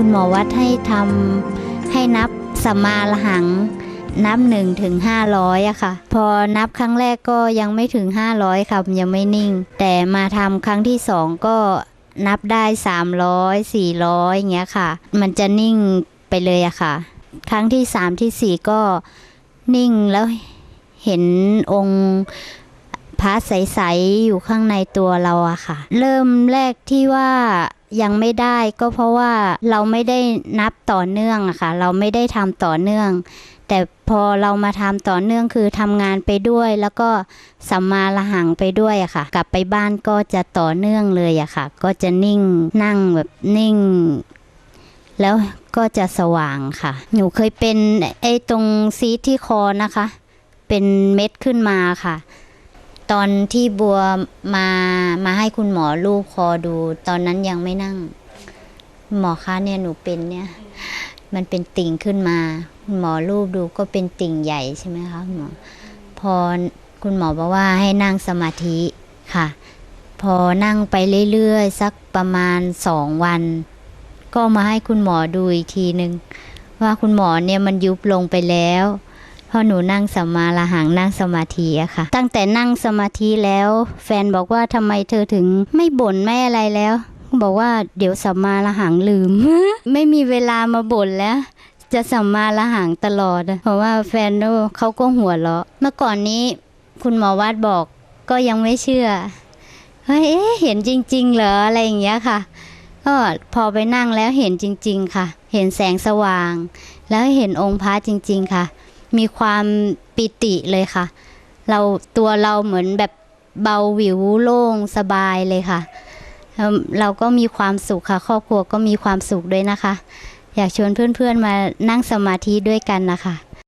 คุณหมอวัดให้ทำให้นับสัมมาละหัง นับหนึ่งถึงห้าร้อยอะค่ะ พอนับครั้งแรกก็ยังไม่ถึงห้าร้อยค่ะยังไม่นิ่ง แต่มาทำครั้งที่สองก็นับได้สามร้อยสี่ร้อยอย่างเงี้ยค่ะ มันจะนิ่งไปเลยอะค่ะ ครั้งที่สามที่สี่ก็นิ่งแล้วเห็นองค์ พระใสๆอยู่ข้างในตัวเราอะค่ะ เริ่มแรกที่ว่ายังไม่ได้ก็เพราะว่าเราไม่ได้นับต่อเนื่องอะค่ะ เราไม่ได้ทำต่อเนื่อง แต่พอเรามาทำต่อเนื่องคือทำงานไปด้วย แล้วก็สัมมาละหังไปด้วยอะค่ะ กลับไปบ้านก็จะต่อเนื่องเลยอะค่ะ ก็จะนิ่งนั่งแบบนิ่ง แล้วก็จะสว่างค่ะ หนูเคยเป็นไอ้ตรงซีที่คอนะคะ เป็นเม็ดขึ้นมาค่ะ ตอนที่บัวมามาให้คุณหมอลูกคอดู ตอนนั้นยังไม่นั่ง หมอคะเนี่ยหนูเป็นเนี่ย มันเป็นติ่งขึ้นมาคุณหมอรูปดูก็เป็นติ่งใหญ่ใช่ไหมคะหมอพอคุณหมอบอกว่าให้นั่งสมาธิค่ะ พอนั่งไปเรื่อยๆสักประมาณสองวัน ก็มาให้คุณหมอดูอีกทีหนึ่งว่าคุณหมอเนี่ยมันยุบลงไปแล้ว พราะหนูนั่งสมาละหังนั่งสมาธิอะค่ะ ตั้งแต่นั่งสมาธิแล้ว แฟนบอกว่าทำไมเธอถึงไม่บ่นไม่อะไรแล้ว บอกว่าเดี๋ยวสัมมาละหังลืม ไม่มีเวลามาบ่นแล้ว จะสัมมาละหังตลอด เพราะว่าแฟนเขาก็หัวเราะ เมื่อก่อนนี้ คุณหมอวัดบอกก็ยังไม่เชื่อเฮ้ยเห็นจริง ๆ เหรออะไรอย่างเงี้ยค่ะ ก็พอไปนั่งแล้วเห็นจริง ๆ ค่ะ เห็นแสงสว่าง แล้วเห็นองค์พระจริง ๆ ค่ะ มีความปิติเลยค่ะ เราตัวเราเหมือนแบบเบาหวิวโล่งสบายเลยค่ะเอิ่มเราก็มีความสุขค่ะ ครอบครัวก็มีความสุขด้วยนะคะ อยากชวนเพื่อนๆมานั่งสมาธิด้วยกันนะคะ